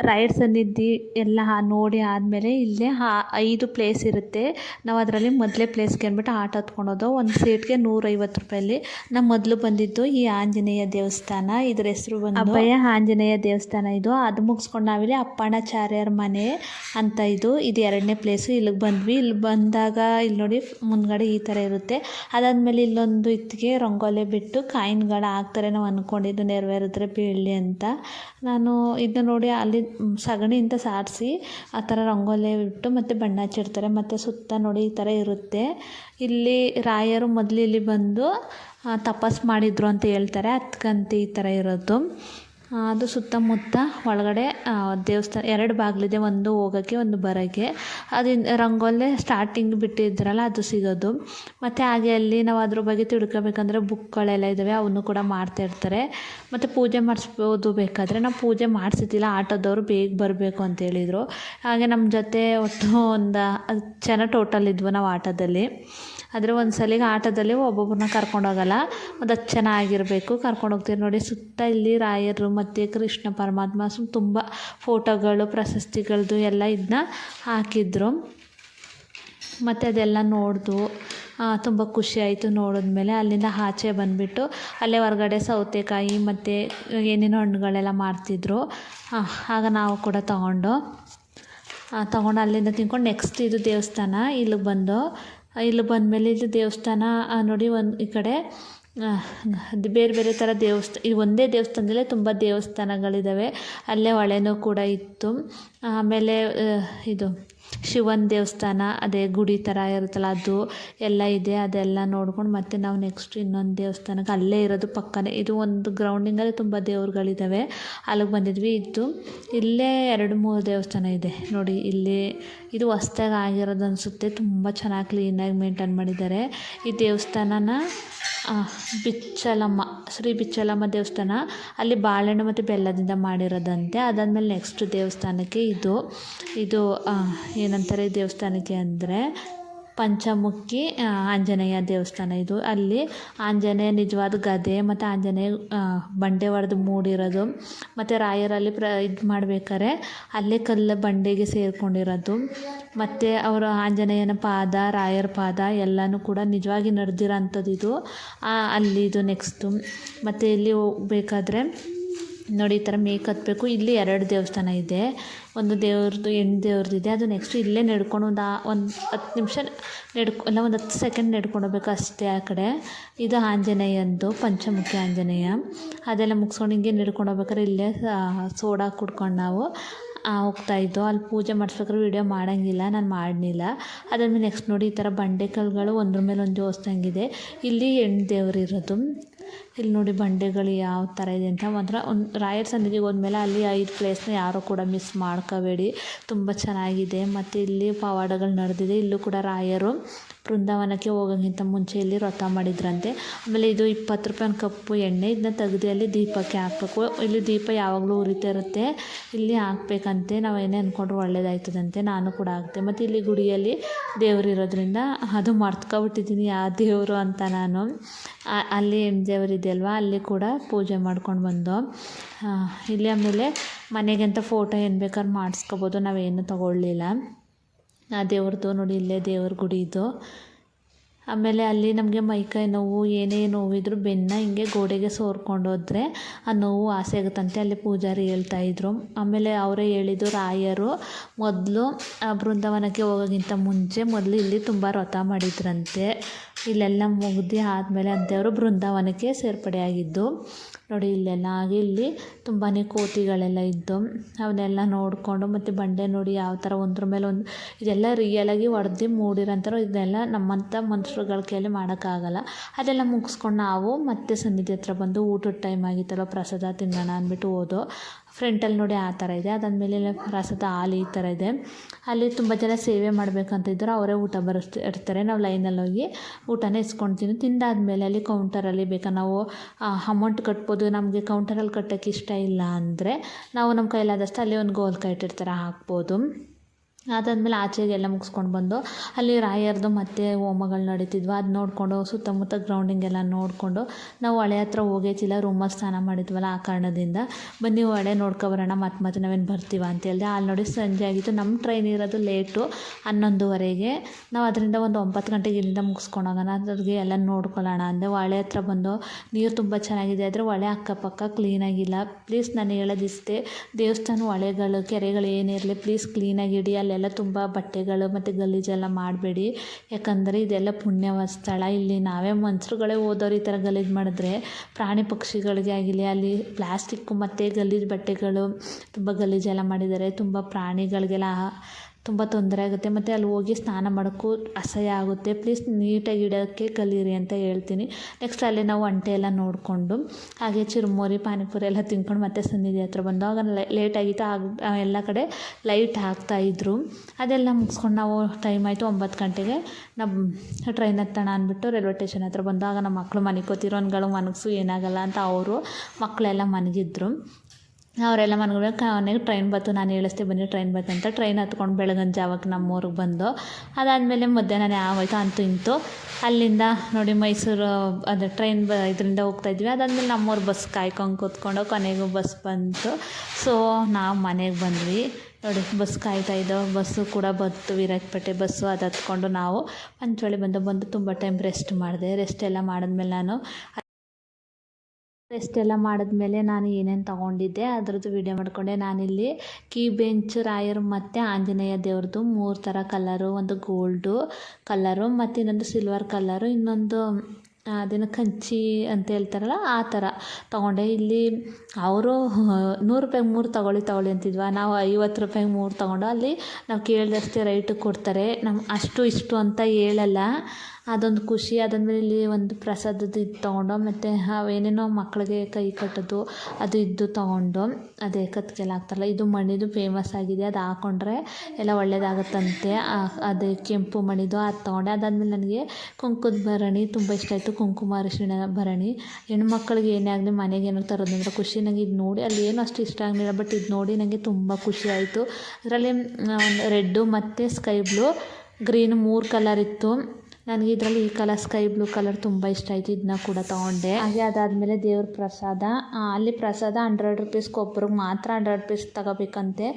ರಾಯರ ಸನ್ನಿಧಿ ಎಲ್ಲ ನೋಡಿ ಆದಮೇಲೆ ಇಲ್ಲೇ ಐದು ಪ್ಲೇಸ್ ಇರುತ್ತೆ. ನಾವು ಅದರಲ್ಲಿ ಮೊದಲೇ ಪ್ಲೇಸ್ಗೆ ಅಂದ್ಬಿಟ್ಟು ಆಟೋ ಹತ್ಕೊಂಡೋದು. ಒಂದು ಸೀಟ್ಗೆ ನೂರೈವತ್ತು ರೂಪಾಯಲ್ಲಿ. ನಾವು ಮೊದಲು ಬಂದಿದ್ದು ಈ ಆಂಜನೇಯ ದೇವಸ್ಥಾನ. ಇದ್ರ ಹೆಸರು ಬಂದು ಅಭಯ ಆಂಜನೇಯ ದೇವಸ್ಥಾನ ಇದು. ಅದು ಮುಗಿಸ್ಕೊಂಡು ನಾವಿಲ್ಲಿ ಅಪ್ಪಣ್ಣಾಚಾರ್ಯರ ಮನೆ ಅಂತ ಇದು. ಇದು ಎರಡನೇ ಪ್ಲೇಸು ಇಲ್ಲಿಗೆ ಬಂದ್ವಿ. ಇಲ್ಲಿ ಬಂದಾಗ ಇಲ್ಲಿ ನೋಡಿ ಮುಂದ್ಗಡೆ ಈ ಥರ ಇರುತ್ತೆ. ಅದಾದಮೇಲೆ ಇಲ್ಲೊಂದು ಇತ್ತಿಗೆ ರಂಗೋಲೆ ಬಿಟ್ಟು ಕಾಯಿನ್ಗಳು ಹಾಕ್ತಾರೆ ನಾವು ಅಂದ್ಕೊಂಡಿದ್ದು ನೆರವೇರಿದ್ರೆ ಬೀಳಲಿ ಅಂತ. ನಾನು ಇದನ್ನ ನೋಡಿ ಅಲ್ಲಿ ಸಗಣಿಯಿಂದ ಸಾರಿಸಿ ಆ ಥರ ರಂಗೋಲಿ ಬಿಟ್ಟು ಮತ್ತು ಬಣ್ಣ ಹಚ್ಚಿರ್ತಾರೆ ಮತ್ತು ಸುತ್ತ ನೋಡಿ ಈ ಥರ ಇರುತ್ತೆ. ಇಲ್ಲಿ ರಾಯರು ಮೊದಲು ಇಲ್ಲಿ ಬಂದು ತಪಸ್ಸು ಮಾಡಿದರು ಅಂತ ಹೇಳ್ತಾರೆ. ಅದಕ್ಕಂತ ಈ ಥರ ಇರೋದು. ಅದು ಸುತ್ತಮುತ್ತ ಒಳಗಡೆ ದೇವಸ್ಥಾನ, ಎರಡು ಬಾಗಿಲಿದೆ, ಒಂದು ಹೋಗೋಕ್ಕೆ, ಒಂದು ಬರೋಕ್ಕೆ. ಅದು ರಂಗೋಲಿ ಸ್ಟಾರ್ಟಿಂಗ್ ಬಿಟ್ಟಿದ್ರಲ್ಲ, ಅದು ಸಿಗೋದು. ಮತ್ತು ಹಾಗೆ ಅಲ್ಲಿ ನಾವು ಅದ್ರ ಬಗ್ಗೆ ತಿಳ್ಕೊಬೇಕಂದ್ರೆ ಬುಕ್ಗಳೆಲ್ಲ ಇದ್ದಾವೆ ಅವನ್ನು ಕೂಡ ಮಾಡ್ತಾಯಿರ್ತಾರೆ ಮತ್ತು ಪೂಜೆ ಮಾಡಿಸ್ಬೋದು ಬೇಕಾದರೆ. ನಾವು ಪೂಜೆ ಮಾಡಿಸಿದ್ದಿಲ್ಲ, ಆಟೋದವರು ಬೇಗ ಬರಬೇಕು ಅಂತ ಹೇಳಿದರು. ಹಾಗೆ ನಮ್ಮ ಜೊತೆ ಒಟ್ಟು ಒಂದು ಜನ ಟೋಟಲ್ ಇದ್ವು ನಾವು ಆಟೋದಲ್ಲಿ. ಆದರೆ ಒಂದು ಸಲಿಗೆ ಆಟೋದಲ್ಲಿ ಒಬ್ಬೊಬ್ಬರನ್ನ ಕರ್ಕೊಂಡೋಗಲ್ಲ. ಒಂದು ಹತ್ತು ಜನ ಆಗಿರಬೇಕು ಕರ್ಕೊಂಡು ಹೋಗ್ತೀವಿ ನೋಡಿ ಸುತ್ತ ಇಲ್ಲಿ ರಾಯರು ಮತ್ತು ಕೃಷ್ಣ ಪರಮಾತ್ಮ ತುಂಬಾ ತುಂಬ ಫೋಟೋಗಳು ಪ್ರಶಸ್ತಿಗಳದ್ದು ಎಲ್ಲ ಇದನ್ನ ಹಾಕಿದ್ರು. ಮತ್ತು ಅದೆಲ್ಲ ನೋಡ್ದು ತುಂಬ ಖುಷಿ ಆಯಿತು ನೋಡಿದ್ಮೇಲೆ ಅಲ್ಲಿಂದ ಆಚೆ ಬಂದುಬಿಟ್ಟು ಅಲ್ಲೇ ಹೊರಗಡೆ ಸೌತೆಕಾಯಿ ಮತ್ತು ಏನೇನೋ ಹಣ್ಣುಗಳೆಲ್ಲ ಮಾರ್ತಿದ್ರು. ಆಗ ನಾವು ಕೂಡ ತಗೊಂಡು ತಗೊಂಡು ಅಲ್ಲಿಂದ ತಿನ್ಕೊಂಡು ನೆಕ್ಸ್ಟ್ ಇದು ದೇವಸ್ಥಾನ ಇಲ್ಲಿಗೆ ಬಂದು ಇಲ್ಲಿ ಬಂದಮೇಲೆ ಇದು ದೇವಸ್ಥಾನ ನೋಡಿ ಒಂದು ಈ ಕಡೆ ಬೇರೆ ಬೇರೆ ಥರ ದೇವಸ್ಥಾನ ಈ ಒಂದೇ ದೇವಸ್ಥಾನದಲ್ಲೇ ತುಂಬ ದೇವಸ್ಥಾನಗಳಿದ್ದಾವೆ. ಅಲ್ಲೇ ಹೊಳೆನೂ ಕೂಡ ಇತ್ತು. ಆಮೇಲೆ ಇದು ಶಿವನ ದೇವಸ್ಥಾನ, ಅದೇ ಗುಡಿ ಥರ ಇರುತ್ತಲ್ಲ, ಅದು ಎಲ್ಲ ಇದೆ. ಅದೆಲ್ಲ ನೋಡ್ಕೊಂಡು ಮತ್ತೆ ನಾವು ನೆಕ್ಸ್ಟ್ ಇನ್ನೊಂದು ದೇವಸ್ಥಾನಕ್ಕೆ ಅಲ್ಲೇ ಇರೋದು ಪಕ್ಕನೇ. ಇದು ಒಂದು ಗ್ರೌಂಡಿಂಗಲ್ಲಿ ತುಂಬ ದೇವ್ರುಗಳಿದ್ದಾವೆ. ಅಲ್ಲಿಗೆ ಬಂದಿದ್ವಿ ಇತ್ತು ಇಲ್ಲೇ ಎರಡು ಮೂರು ದೇವಸ್ಥಾನ ಇದೆ. ನೋಡಿ, ಇಲ್ಲಿ ಇದು ಹೊಸ್ದಾಗಿ ಆಗಿರೋದು ಅನಿಸುತ್ತೆ. ತುಂಬ ಚೆನ್ನಾಗಿ ಕ್ಲೀನಾಗಿ ಮೇಂಟೈನ್ ಮಾಡಿದ್ದಾರೆ. ಈ ದೇವಸ್ಥಾನನ ಬಿಚ್ಚಲಮ್ಮ, ಶ್ರೀ ಬಿಚ್ಚಲಮ್ಮ ದೇವಸ್ಥಾನ. ಅಲ್ಲಿ ಬಾಳೆಹಣ್ಣು ಮತ್ತು ಬೆಲ್ಲದಿಂದ ಮಾಡಿರೋದಂತೆ. ಅದಾದಮೇಲೆ ನೆಕ್ಸ್ಟ್ ದೇವಸ್ಥಾನಕ್ಕೆ ಇದು. ಇದು ಏನಂತಾರೆ ದೇವಸ್ಥಾನಕ್ಕೆ ಅಂದರೆ ಪಂಚಮುಖಿ ಆಂಜನೇಯ ದೇವಸ್ಥಾನ ಇದು. ಅಲ್ಲಿ ಆಂಜನೇಯ ನಿಜವಾದ ಗದೆ ಮತ್ತು ಆಂಜನೇಯ ಬಂಡೆ ಒಡೆದು ಮೂಡಿರೋದು. ಮತ್ತು ರಾಯರಲ್ಲಿ ಪ್ರ, ಇದು ಮಾಡ್ಬೇಕಾದ್ರೆ ಅಲ್ಲೇ ಕಲ್ಲು ಬಂಡೆಗೆ ಸೇರಿಕೊಂಡಿರೋದು. ಮತ್ತು ಅವರು ಆಂಜನೇಯನ ಪಾದ, ರಾಯರ ಪಾದ ಎಲ್ಲನೂ ಕೂಡ ನಿಜವಾಗಿ ನಡೆದಿರೋ ಅಂಥದ್ದು ಇದು ಅಲ್ಲಿದು ನೆಕ್ಸ್ಟು ಮತ್ತು ಇಲ್ಲಿ ಹೋಗ್ಬೇಕಾದ್ರೆ ನೋಡಿ, ಈ ಥರ ಮೇಕ್ ಹತ್ತಬೇಕು ಇಲ್ಲಿ ಎರಡು ದೇವಸ್ಥಾನ ಇದೆ. ಒಂದು ದೇವ್ರದ್ದು ಹೆಣ್ಣು ದೇವ್ರದ್ದು ಇದೆ. ಅದು ನೆಕ್ಸ್ಟ್ ಇಲ್ಲೇ ನಡ್ಕೊಂಡು ಒಂದು ಒಂದು ಹತ್ತು ನಿಮಿಷ ನಡ್ಕೊ, ಇಲ್ಲ ಒಂದು ಹತ್ತು ಸೆಕೆಂಡ್ ನಡ್ಕೊಂಡು ಹೋಗ್ಬೇಕು ಅಷ್ಟೇ ಆ ಕಡೆ. ಇದು ಆಂಜನೇಯಂದು ಪಂಚಮುಖಿ ಆಂಜನೇಯ. ಅದೆಲ್ಲ ಮುಗಿಸ್ಕೊಂಡು ಹಿಂಗೆ ನಡ್ಕೊಂಡು ಹೋಗ್ಬೇಕಾದ್ರೆ ಇಲ್ಲೇ ಸೋಡಾ ಕುಡ್ಕೊಂಡು ನಾವು ಹೋಗ್ತಾಯಿದ್ದು ಅಲ್ಲಿ ಪೂಜೆ ಮಾಡಿಸ್ಬೇಕಾದ್ರೆ ವೀಡಿಯೋ ಮಾಡೋಂಗಿಲ್ಲ, ನಾನು ಮಾಡಲಿಲ್ಲ ಅದಾದ್ಮೇಲೆ ನೆಕ್ಸ್ಟ್ ನೋಡಿ, ಈ ಥರ ಬಂಡೆಕಲ್ಗಳು ಒಂದ್ರ ಮೇಲೆ ಒಂದು ಇದೆ ಇಲ್ಲಿ ಹೆಣ್ಣು ದೇವರು ಇರೋದು. ಇಲ್ಲಿ ನೋಡಿ ಬಂಡೆಗಳು ಯಾವ ಥರ ಇದೆ ಅಂತ. ಮಾತ್ರ ಒಂದು ರಾಯರ ಸನ್ನಿಧಿಗೆ ಹೋದ್ಮೇಲೆ ಅಲ್ಲಿ ಐದು ಪ್ಲೇಸ್ನ ಯಾರೂ ಕೂಡ ಮಿಸ್ ಮಾಡ್ಕೋಬೇಡಿ. ತುಂಬ ಚೆನ್ನಾಗಿದೆ. ಮತ್ತು ಇಲ್ಲಿ ಪವಾಡಗಳು ನಡೆದಿದೆ. ಇಲ್ಲೂ ಕೂಡ ರಾಯರು ಬೃಂದಾವನಕ್ಕೆ ಹೋಗೋಕ್ಕಿಂತ ಮುಂಚೆ ಇಲ್ಲಿ ವ್ರತ ಮಾಡಿದ್ರಂತೆ. ಆಮೇಲೆ ಇದು ಇಪ್ಪತ್ತು ರೂಪಾಯಿ ಕಪ್ಪು ಎಣ್ಣೆ, ಇದನ್ನ ತೆಗೆದು ಅಲ್ಲಿ ದೀಪಕ್ಕೆ ಹಾಕಬೇಕು. ಇಲ್ಲಿ ದೀಪ ಯಾವಾಗಲೂ ಉರಿತಾ ಇರುತ್ತೆ ಇಲ್ಲಿ ಹಾಕ್ಬೇಕಂತೆ, ನಾವು ಏನೇ ಅಂದ್ಕೊಂಡ್ರು ಒಳ್ಳೇದಾಯ್ತದಂತೆ, ನಾನು ಕೂಡ ಹಾಕ್ತೆ. ಮತ್ತು ಇಲ್ಲಿ ಗುಡಿಯಲ್ಲಿ ದೇವ್ರು ಇರೋದ್ರಿಂದ ಅದು ಮರ್ತ್ಕೊಬಿಟ್ಟಿದ್ದೀನಿ ಯಾವ ದೇವರು ಅಂತ ನಾನು. ಅಲ್ಲಿ ಹೆಣ್ಣು ದೇವ್ರು ಅಲ್ವಾ ಅಲ್ಲಿ ಕೂಡ ಪೂಜೆ ಮಾಡ್ಕೊಂಡು ಬಂದು. ಇಲ್ಲಿ ಆಮೇಲೆ ಮನೆಗೆ ಅಂತ ಫೋಟೋ ಏನು ಬೇಕಾದ್ರೂ ಮಾಡಿಸ್ಕೊಬೋದು, ನಾವೇನು ತಗೊಳ್ಳಿಲ್ಲ. ಆ ದೇವ್ರದ್ದು ನೋಡಿ ಇಲ್ಲೇ ದೇವ್ರ ಗುಡಿ ಇದು. ಆಮೇಲೆ ಅಲ್ಲಿ ನಮಗೆ ಮೈಕೈ ನೋವು, ಏನೇ ನೋವಿದ್ರು ಬೆನ್ನ ಹಿಂಗೆ ಗೋಡೆಗೆ ಸೋರ್ಕೊಂಡು ಹೋದ್ರೆ ಆ ನೋವು ಆಸೆ ಆಗುತ್ತಂತೆ. ಅಲ್ಲಿ ಪೂಜಾರಿ ಹೇಳ್ತಾ ಇದ್ರು. ಆಮೇಲೆ ಅವರೇ ಹೇಳಿದ್ದು, ರಾಯರು ಮೊದಲು ಬೃಂದಾವನಕ್ಕೆ ಹೋಗೋಕ್ಕಿಂತ ಮುಂಚೆ ಮೊದಲು ಇಲ್ಲಿ ತುಂಬ ವ್ರತ ಮಾಡಿದ್ರಂತೆ. ಇಲ್ಲೆಲ್ಲ ಮುಗ್ದು ಆದಮೇಲೆ ಅಂಥವರು ಬೃಂದಾವನಕ್ಕೆ ಸೇರ್ಪಡೆಯಾಗಿದ್ದು. ನೋಡಿ, ಇಲ್ಲೆಲ್ಲ ಹಾಗೆ ಇಲ್ಲಿ ತುಂಬಾ ಕೋತಿಗಳೆಲ್ಲ ಇದ್ದು, ಅವನ್ನೆಲ್ಲ ನೋಡಿಕೊಂಡು ಮತ್ತು ಬಂಡೆ ನೋಡಿ ಯಾವ ಥರ ಒಂದ್ರ ಮೇಲೆ ಒಂದು ಇದೆಲ್ಲ ರಿಯಲಾಗಿ ಹೊಡೆದು ಮೂಡಿರೋಂಥವ್ರು ಇದೆಲ್ಲ ನಮ್ಮಂಥ ಮನುಷ್ಯರುಗಳ ಕೈಯಲ್ಲಿ ಮಾಡೋಕ್ಕಾಗಲ್ಲ. ಅದೆಲ್ಲ ಮುಗಿಸ್ಕೊಂಡು ನಾವು ಮತ್ತೆ ಸನ್ನಿಧಿ ಹತ್ರ ಬಂದು ಊಟದ ಟೈಮ್ ಆಗಿತ್ತಲ್ಲ, ಪ್ರಸಾದ ತಿನ್ನೋಣ ಅಂದ್ಬಿಟ್ಟು ಹೋದೋ. ಫ್ರೆಂಟಲ್ಲಿ ನೋಡಿ ಆ ಥರ ಇದೆ. ಅದಾದಮೇಲೆ ಪ್ರಸಾದ ಹಾಲು ಈ ಥರ ಇದೆ. ಅಲ್ಲಿ ತುಂಬ ಜನ ಸೇವೆ ಮಾಡಬೇಕಂತ ಇದ್ದರು ಅವರೇ ಊಟ ಬರೆಸ್ತಿ ಇರ್ತಾರೆ. ನಾವು ಲೈನಲ್ಲಿ ಹೋಗಿ ಊಟನ ಇಸ್ಕೊಳ್ತೀನಿ ತಿಂದಾದ್ಮೇಲೆ ಅಲ್ಲಿ ಕೌಂಟರಲ್ಲಿ ಬೇಕಾ ನಾವು ಅಮೌಂಟ್ ಕಟ್ಬೋದು. ನಮಗೆ ಕೌಂಟರಲ್ಲಿ ಕಟ್ಟೋಕ್ಕೆ ಇಷ್ಟ ಇಲ್ಲ ಅಂದರೆ ನಾವು ನಮ್ಮ ಕೈಲಾದಷ್ಟು ಅಲ್ಲಿ ಒಂದು ಗೋಲ್ಕ ಇಟ್ಟಿರ್ತಾರೆ ಹಾಕ್ಬೋದು. ಅದಾದಮೇಲೆ ಆಚೆಗೆಲ್ಲ ಮುಗಿಸ್ಕೊಂಡು ಬಂದು ಅಲ್ಲಿ ರಾಯರದು ಮತ್ತೆ ಹೋಮಗಳು ನಡೀತಿದ್ವು. ಅದು ನೋಡಿಕೊಂಡು ಸುತ್ತಮುತ್ತ ಗ್ರೌಂಡಿಂಗ್ ಎಲ್ಲ ನೋಡಿಕೊಂಡು ನಾವು ಹೊಳೆ ಹತ್ರ ಹೋಗೈತಿಲ್ಲ ರೂಮಲ್ಲಿ ಸ್ನಾನ ಮಾಡಿದ್ವಲ್ಲ ಆ ಕಾರಣದಿಂದ ಬನ್ನಿ ಹೊಳೆ ನೋಡ್ಕೊಬರೋಣ ಮತ್ತೆ ಮತ್ತೆ ನಾವೇನು ಬರ್ತೀವ ಅಂತ ಹೇಳಿದೆ. ಅಲ್ಲಿ ನೋಡಿ ಸಂಜೆ ಆಗಿತ್ತು. ನಮ್ಮ ಟ್ರೈನ್ ಇರೋದು ಲೇಟು ಹನ್ನೊಂದುವರೆಗೆ. ನಾವು ಅದರಿಂದ ಒಂದು ಒಂಬತ್ತು ಗಂಟೆಗೆ ಇಲ್ಲಿಂದ ಮುಗಿಸ್ಕೊಂಡು ಹೋಗೋಣ. ಅದ್ರಿಗೆ ಎಲ್ಲ ನೋಡ್ಕೊಳ್ಳೋಣ ಅಂದೆ. ಹೊಳೆ ಹತ್ರ ಬಂದು ನೀರು ತುಂಬ ಚೆನ್ನಾಗಿದೆ ಆದರೆ ಹೊಳೆ ಅಕ್ಕಪಕ್ಕ ಕ್ಲೀನಾಗಿಲ್ಲ ಪ್ಲೀಸ್ ನಾನು ಹೇಳೋದಿಷ್ಟೇ ದೇವಸ್ಥಾನ ಹೊಳೆಗಳು ಕೆರೆಗಳು ಏನೇ ಇರಲಿ ಪ್ಲೀಸ್ ಕ್ಲೀನಾಗಿ ಇಡಿ ಅಲ್ಲೆಲ್ಲ ತುಂಬ ಬಟ್ಟೆಗಳು ಮತ್ತು ಗಲೀಜೆಲ್ಲ ಮಾಡಬೇಡಿ. ಯಾಕಂದರೆ ಇದೆಲ್ಲ ಪುಣ್ಯವ ಸ್ಥಳ. ಇಲ್ಲಿ ನಾವೇ ಮನುಷ್ಯರುಗಳೇ ಹೋದವ್ರು ಈ ಥರ ಗಲೀಜು ಮಾಡಿದ್ರೆ ಪ್ರಾಣಿ ಪಕ್ಷಿಗಳಿಗೆ ಆಗಿರಲಿ, ಅಲ್ಲಿ ಪ್ಲಾಸ್ಟಿಕ್ಕು ಮತ್ತು ಗಲೀಜು ಬಟ್ಟೆಗಳು ತುಂಬ ಗಲೀಜೆಲ್ಲ ಮಾಡಿದ್ದಾರೆ. ತುಂಬ ಪ್ರಾಣಿಗಳಿಗೆಲ್ಲ ತುಂಬ ತೊಂದರೆ ಆಗುತ್ತೆ. ಮತ್ತು ಅಲ್ಲಿ ಹೋಗಿ ಸ್ನಾನ ಮಾಡೋಕ್ಕೂ ಅಸಹ್ಯ ಆಗುತ್ತೆ. ಪ್ಲೀಸ್ ನೀಟಾಗಿ ಇಡೋಕ್ಕೆ ಕಲೀರಿ ಅಂತ ಹೇಳ್ತೀನಿ. ನೆಕ್ಸ್ಟ್ ಅಲ್ಲಿ ನಾವು ಒಂಟೆ ಎಲ್ಲ ನೋಡಿಕೊಂಡು, ಹಾಗೆ ಚುರುಮುರಿ, ಪಾನಿಪುರಿ ಎಲ್ಲ ತಿನ್ಕೊಂಡು ಮತ್ತೆ ಸನ್ನಿಧಿ ಹತ್ರ ಬಂದು, ಆಗ ಲೇಟ್ ಆಗಿತ್ತು. ಆಗ ಎಲ್ಲ ಕಡೆ ಲೈಟ್ ಹಾಕ್ತಾಯಿದ್ರು ಅದೆಲ್ಲ ಮುಗಿಸ್ಕೊಂಡು ನಾವು ಟೈಮ್ ಆಯಿತು ಒಂಬತ್ತು ಗಂಟೆಗೆ. ನಮ್ಮ ಟ್ರೈನ್ ಹತ್ತೋಣ ಅಂದ್ಬಿಟ್ಟು ರೈಲ್ವೆ ಸ್ಟೇಷನ್ ಹತ್ರ ಬಂದು, ಆಗ ನಮ್ಮ ಮಕ್ಕಳು ಮನೆಗೆ ಅನ್ಗಳು ಮನಸ್ಸು ಏನಾಗಲ್ಲ ಅಂತ ಅವರು ಮಕ್ಕಳೆಲ್ಲ ಮನಗಿದ್ರು. ಅವರೆಲ್ಲ ಮನ್ಕೊಬೇಕು ಅವನಿಗೆ ಟ್ರೈನ್ ಬಂತು ನಾನು ಹೇಳಿಸ್ದೆ ಬನ್ನಿ ಟ್ರೈನ್ ಬಂತು ಅಂತ ಟ್ರೈನ್ ಹತ್ಕೊಂಡು ಬೆಳಗಿನ ಜಾವಕ್ಕೆ ನಮ್ಮ ಊರಿಗೆ ಬಂದು, ಅದಾದಮೇಲೆ ಮಧ್ಯಾಹ್ನನೇ ಆಗೋಯ್ತು ಅಂತೂ ಇಂತು. ಅಲ್ಲಿಂದ ನೋಡಿ ಮೈಸೂರು ಅದು ಟ್ರೈನ್ ಬ, ಇದರಿಂದ ಹೋಗ್ತಾಯಿದ್ವಿ ಅದಾದಮೇಲೆ ನಮ್ಮೂರು ಬಸ್ ಕಾಯ್ಕೊಂಡು ಕೂತ್ಕೊಂಡು ಕೊನೆಗೂ ಬಸ್ ಬಂತು. ಸೊ ನಾವು ಮನೆಗೆ ಬಂದ್ವಿ. ನೋಡಿ ಬಸ್ ಕಾಯ್ತಾ ಇದ್ದೋ ಬಸ್ಸು ಕೂಡ ಬಂತು ವಿರಾಜಪೇಟೆ ಬಸ್ಸು ಅದು ಹತ್ಕೊಂಡು ನಾವು ಪಂಚವಳ್ಳಿ ಬಂದು ಬಂದು ತುಂಬ ಟೈಮ್ ರೆಸ್ಟ್ ಮಾಡಿದೆ. ರೆಸ್ಟ್ ಎಲ್ಲ ಮಾಡಿದ್ಮೇಲೆ ನಾನು ರೆಸ್ಟ್ ಎಲ್ಲ ಮಾಡಿದ್ಮೇಲೆ ನಾನು ಏನೇನು ತೊಗೊಂಡಿದ್ದೆ, ಅದರದ್ದು ವಿಡಿಯೋ ಮಾಡಿಕೊಂಡೆ. ನಾನಿಲ್ಲಿ ಕೀ ಬೆಂಚ್ ರಾಯರ್ ಮತ್ತು ಆಂಜನೇಯ ದೇವ್ರದ್ದು ಮೂರು ಥರ ಕಲರು ಒಂದು ಗೋಲ್ಡು ಕಲರು ಮತ್ತು ಇನ್ನೊಂದು ಸಿಲ್ವರ್ ಕಲರು ಇನ್ನೊಂದು ಅದೇನೋ ಕಂಚಿ ಅಂತ ಹೇಳ್ತಾರಲ್ಲ, ಆ ಥರ ತೊಗೊಂಡೆ, ಇಲ್ಲಿ ಅವರು ನೂರು ರೂಪಾಯಿಗೆ ಮೂರು ತೊಗೊಳ್ಳಿ ತೊಗೊಳ್ಳಿ ಅಂತಿದ್ವಾ. ನಾವು ಐವತ್ತು ರೂಪಾಯಿಗೆ ಮೂರು ತೊಗೊಂಡು ಅಲ್ಲಿ ನಾವು ಕೇಳಿದಷ್ಟೇ ರೈಟಿಗೆ ಕೊಡ್ತಾರೆ. ನಮ್ಮ ಅಷ್ಟು ಇಷ್ಟು ಅಂತ ಹೇಳಲ್ಲ. ಅದೊಂದು ಖುಷಿ. ಅದಾದಮೇಲೆ ಇಲ್ಲಿ ಒಂದು ಪ್ರಸಾದದ್ದು ಇದು ತೊಗೊಂಡು, ಮತ್ತು ಅವೇನೇನೋ ಮಕ್ಕಳಿಗೆ ಕೈ ಕಟ್ಟೋದು, ಅದು ಇದ್ದು ತೊಗೊಂಡು, ಅದೇ ಕತ್ತಿಗೆಲ್ಲ ಹಾಕ್ತಾರಲ್ಲ, ಇದು ಮಣಿದು ಫೇಮಸ್ ಆಗಿದೆ. ಅದು ಹಾಕ್ಕೊಂಡ್ರೆ ಎಲ್ಲ ಒಳ್ಳೇದಾಗುತ್ತಂತೆ. ಅದೇ ಕೆಂಪು ಮಣಿದು ಅದು ತೊಗೊಂಡೆ. ಅದಾದಮೇಲೆ ನನಗೆ ಕುಂಕುದ ಭರಣಿ ತುಂಬ ಇಷ್ಟ ಆಯಿತು. ಕುಂಕುಮ ಅರಿಶಿಣ ಭರಣಿ. ಹೆಣ್ಮಕ್ಳಿಗೆ ಏನೇ ಆಗಲಿ ಮನೆಗೆ ಏನೋ ತರೋದಂದ್ರೆ ಖುಷಿ. ನನಗೆ ಇದು ನೋಡಿ ಅಲ್ಲಿ ಏನು ಅಷ್ಟು ಇಷ್ಟ ಆಗಲಿಲ್ಲ ಬಟ್ ಇದು ನೋಡಿ ನನಗೆ ತುಂಬ ಖುಷಿ ಆಯಿತು. ಅದರಲ್ಲಿ ರೆಡ್ಡು ಮತ್ತು ಸ್ಕೈ ಬ್ಲೂ, ಗ್ರೀನ್ ಮೂರು ಕಲರ್ ಇತ್ತು. ನನಗೆ ಇದರಲ್ಲಿ ಈ ಕಲರ್ ಸ್ಕೈ ಬ್ಲೂ ಕಲರ್ ತುಂಬ ಇಷ್ಟ ಆಯಿತು ಇದನ್ನ ಕೂಡ ತೊಗೊಂಡೆ. ಹಾಗೆ ಅದಾದಮೇಲೆ ದೇವ್ರ ಪ್ರಸಾದ ಅಲ್ಲಿ ಪ್ರಸಾದ ಹಂಡ್ರೆಡ್ ರುಪೀಸ್ಗೆ ಒಬ್ರಿಗೆ ಮಾತ್ರ ಹಂಡ್ರೆಡ್ ರುಪೀಸ್ ತಗೋಬೇಕಂತೆ.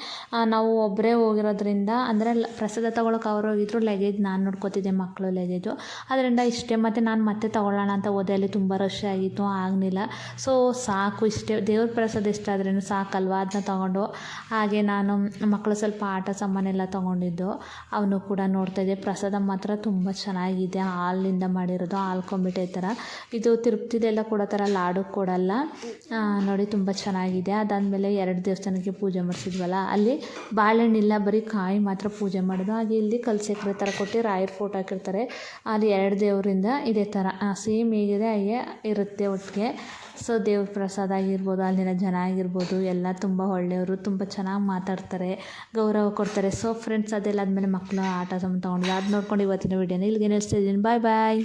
ನಾವು ಒಬ್ಬರೇ ಹೋಗಿರೋದ್ರಿಂದ, ಅಂದರೆ ಪ್ರಸಾದ ತೊಗೊಳಕ್ಕೆ ಅವ್ರು ಹೋಗಿದ್ರು ಲಗೇಜ್ ನಾನು ನೋಡ್ಕೋತಿದ್ದೆ ಮಕ್ಕಳು ಲಗೇಜು ಅದರಿಂದ ಇಷ್ಟೇ, ಮತ್ತು ನಾನು ಮತ್ತೆ ತೊಗೊಳ್ಳೋಣ ಅಂತ ಓದೆ ಅಲ್ಲಿ ತುಂಬ ರಶ್ ಆಗಿತ್ತು, ಆಗಲಿಲ್ಲ. ಸೊ ಸಾಕು ಇಷ್ಟೇ, ದೇವ್ರ ಪ್ರಸಾದ ಇಷ್ಟ ಆದ್ರೂ ಸಾಕಲ್ವ ಅದನ್ನ ತೊಗೊಂಡು. ಹಾಗೆ ನಾನು ಮಕ್ಕಳು ಸ್ವಲ್ಪ ಆಟ ಸಾಮಾನೆಲ್ಲ ತೊಗೊಂಡಿದ್ದು, ಅವನು ಕೂಡ ನೋಡ್ತಾಯಿದ್ದೆ ಪ್ರಸಾದ ಮಾತ್ರ ತುಂಬ ಚೆನ್ನಾಗಿ ಆಗಿದೆ ಹಾಲಿನಿಂದ ಮಾಡಿರೋದು ಹಾಲು ಕೊಂಬಿಟ್ಟೆ ಥರ. ಇದು ತಿರುಪ್ತಿದೆಲ್ಲ ಕೊಡೋ ಥರ ಲಾಡು ಕೊಡಲ್ಲ. ನೋಡಿ ತುಂಬ ಚೆನ್ನಾಗಿದೆ. ಅದಾದಮೇಲೆ ಎರಡು ದೇವಸ್ಥಾನಕ್ಕೆ ಪೂಜೆ ಮಾಡಿಸಿದ್ವಲ್ಲ, ಅಲ್ಲಿ ಬಾಳೆಹಣ್ಣಿಲ್ಲ, ಬರೀ ಕಾಯಿ ಮಾತ್ರ ಪೂಜೆ ಮಾಡೋದು. ಹಾಗೆ ಇಲ್ಲಿ ಕಲ್ಸೆಕ್ರೆ ಥರ ಕೊಟ್ಟು ರಾಯರ್ ಫೋಟೋ ಹಾಕಿರ್ತಾರೆ. ಅಲ್ಲಿ ಎರಡು ದೇವರಿಂದ ಇದೇ ಥರ. ಸೇಮ್ ಹೇಗಿದೆ, ಹಾಗೆ ಇರುತ್ತೆ ಒಟ್ಟಿಗೆ. ಸೊ ದೇವ್ರ ಪ್ರಸಾದ ಆಗಿರ್ಬೋದು, ಅಲ್ಲಿನ ಜನ ಆಗಿರ್ಬೋದು, ಎಲ್ಲ ತುಂಬ ಒಳ್ಳೆಯವರು, ತುಂಬ ಚೆನ್ನಾಗಿ ಮಾತಾಡ್ತಾರೆ, ಗೌರವ ಕೊಡ್ತಾರೆ. ಸೊ ಫ್ರೆಂಡ್ಸ್ ಅದೆಲ್ಲ ಆದಮೇಲೆ ಮಕ್ಕಳು ಆಟ ಸಾಮಾನು ತೊಗೊಂಡ್ವಿ ಅದು ನೋಡ್ಕೊಂಡು ಇವತ್ತಿನ ವೀಡಿಯೋನ ಇಲ್ಲಿಗೆ ನಿಲ್ಲಿಸ್ತಾ ಇದ್ದೀನಿ. ಬಾಯ್ ಬಾಯ್